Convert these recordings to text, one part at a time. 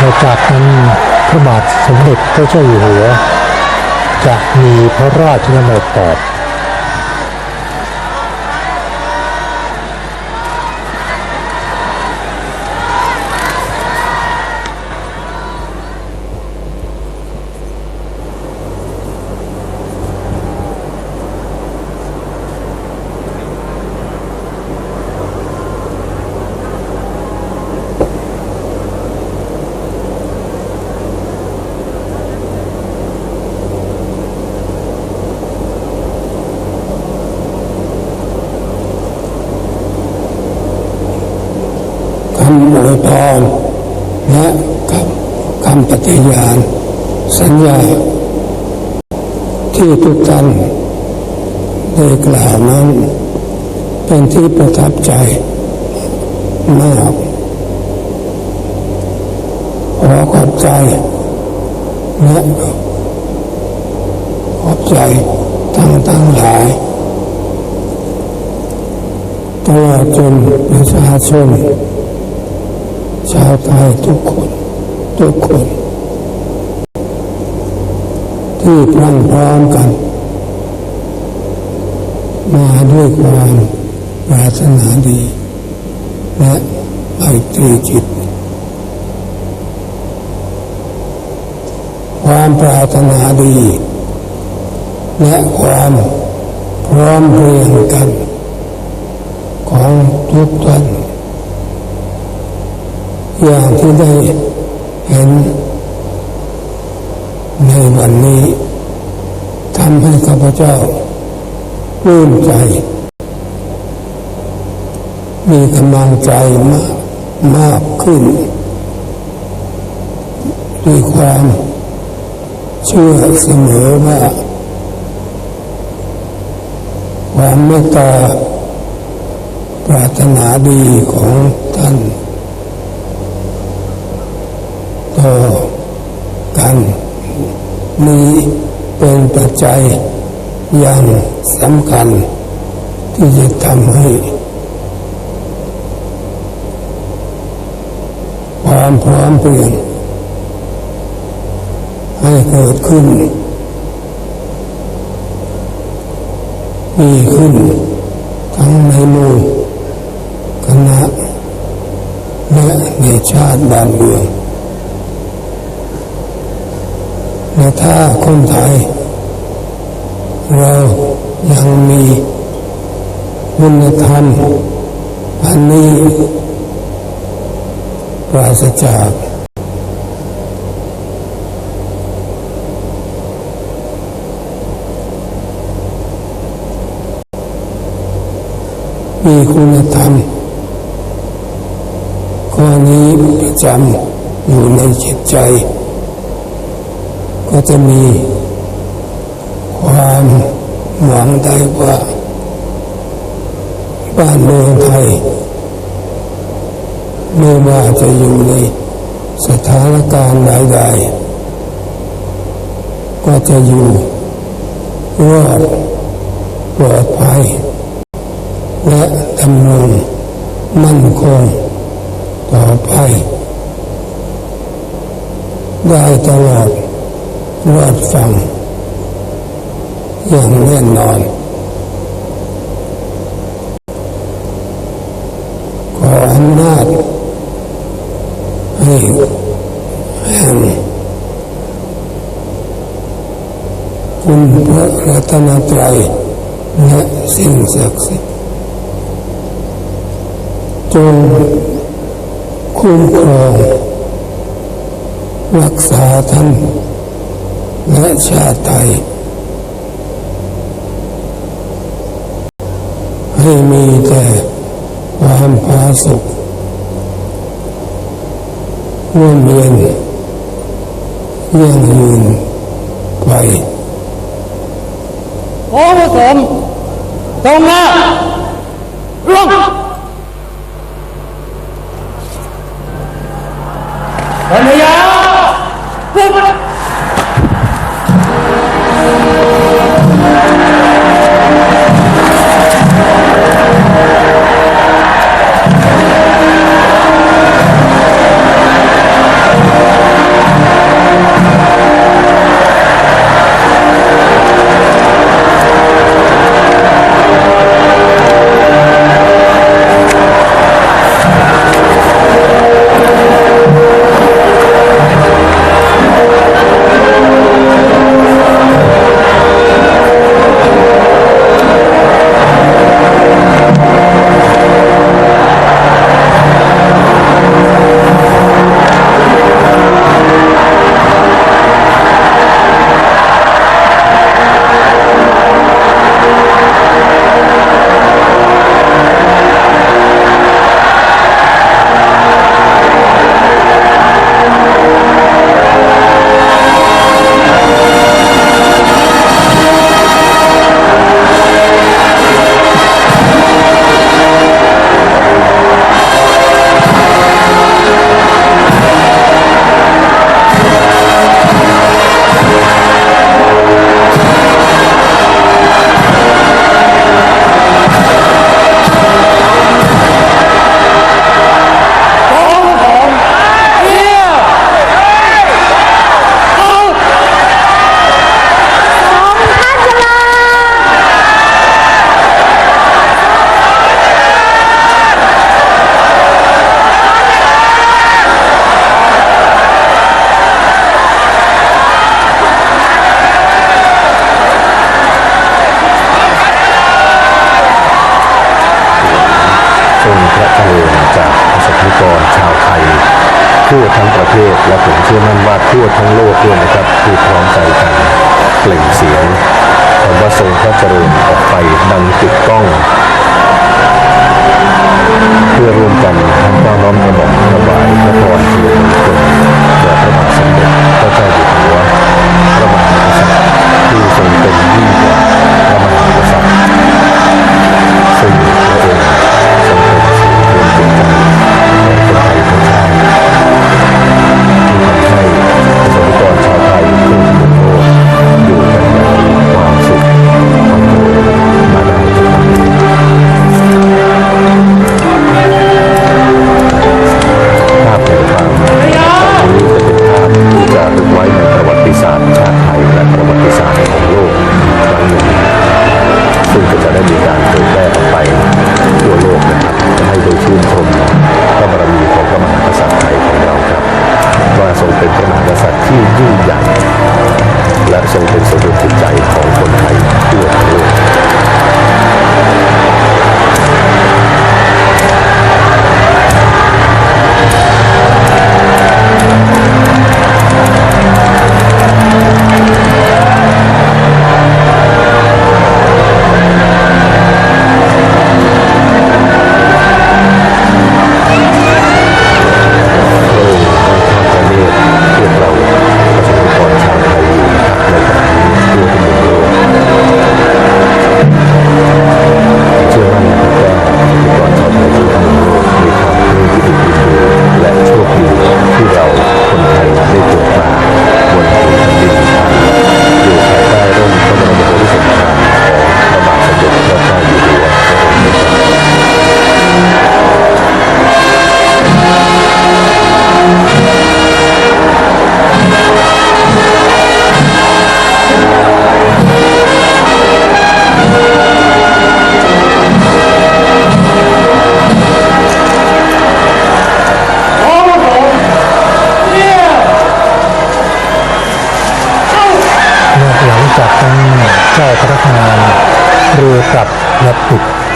ในจากนั้นพระบาทสมเด็จพระเจ้าอยู่หัว จะมีพระราชดำเนินตอ พรและคำคำปฏิญาณ สัญญา ที่ทุกท่านได้กล่าวนั้น เป็นที่ประทับใจมากขอขอบใจและขอบใจทั้งทั้งหลายตลอดจนประชาชน ชาวไทยทุกคน ทุกคน ที่พรั่งพร้อมกัน มาด้วยความปรารถนาดี และไมตรีจิต ความปรารถนาดี และความพร้อมเพรียงกัน ของทุกท่าน อย่างที่ได้เห็นในวันนี้ทำให้ข้าพเจ้าปลื้มใจ มีกำลังใจมากมากขึ้น ด้วยความเชื่อเสมอว่า ความเมตตาปรารถนาดีของท่าน ต่อกันนี้เป็นปัจจัยอย่างสำคัญ ที่จะทำให้ ความพร้อมเพรียงให้เกิดขึ้นมีขึ้น ทั้งในหมู่คณะและในชาติบ้านเมือง และถ้าคนไทย เรายังมีคุณธรรมอันนี้ปราศจากมีคุณธรรมข้อนี้ประจำอยู่ในจิตใจ ก็จะมีความหวังได้ว่าบ้านเมืองไทยไม่ว่าจะอยู่ในสถานการณ์ใดๆก็จะอยู่รอดปลอดภัย และดำรงมั่นคงต่อไปได้ตลอด รอดฟัง อย่างแน่นอน ขออำนาจให้แห่งคุณพระรัตนตรัยและสิ่งศักดิ์สิทธิ์จงคุ้มครองรักษาท่าน และชาติไทย ให้มีแต่ความผาสุขร่วมเย็นยั่งยืนไปขอผสมตรงหน้าร่วง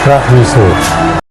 พนักงานเรือกลับและปิดพระวิสูตร